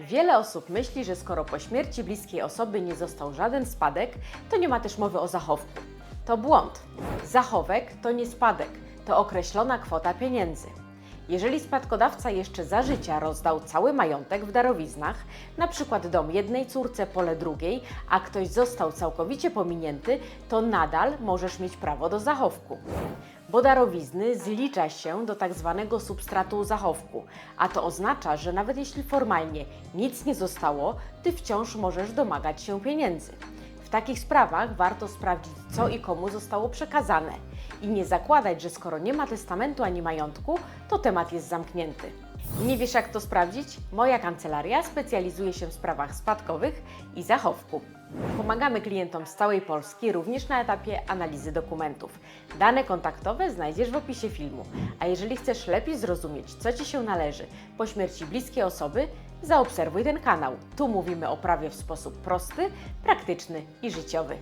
Wiele osób myśli, że skoro po śmierci bliskiej osoby nie został żaden spadek, to nie ma też mowy o zachowku. To błąd. Zachowek to nie spadek, to określona kwota pieniędzy. Jeżeli spadkodawca jeszcze za życia rozdał cały majątek w darowiznach, na przykład dom jednej córce, pole drugiej, a ktoś został całkowicie pominięty, to nadal możesz mieć prawo do zachowku. Bo darowizny zlicza się do tak zwanego substratu zachowku, a to oznacza, że nawet jeśli formalnie nic nie zostało, ty wciąż możesz domagać się pieniędzy. W takich sprawach warto sprawdzić, co i komu zostało przekazane i nie zakładać, że skoro nie ma testamentu ani majątku, to temat jest zamknięty. Nie wiesz, jak to sprawdzić? Moja kancelaria specjalizuje się w sprawach spadkowych i zachowku. Pomagamy klientom z całej Polski, również na etapie analizy dokumentów. Dane kontaktowe znajdziesz w opisie filmu. A jeżeli chcesz lepiej zrozumieć, co Ci się należy po śmierci bliskiej osoby, zaobserwuj ten kanał. Tu mówimy o prawie w sposób prosty, praktyczny i życiowy.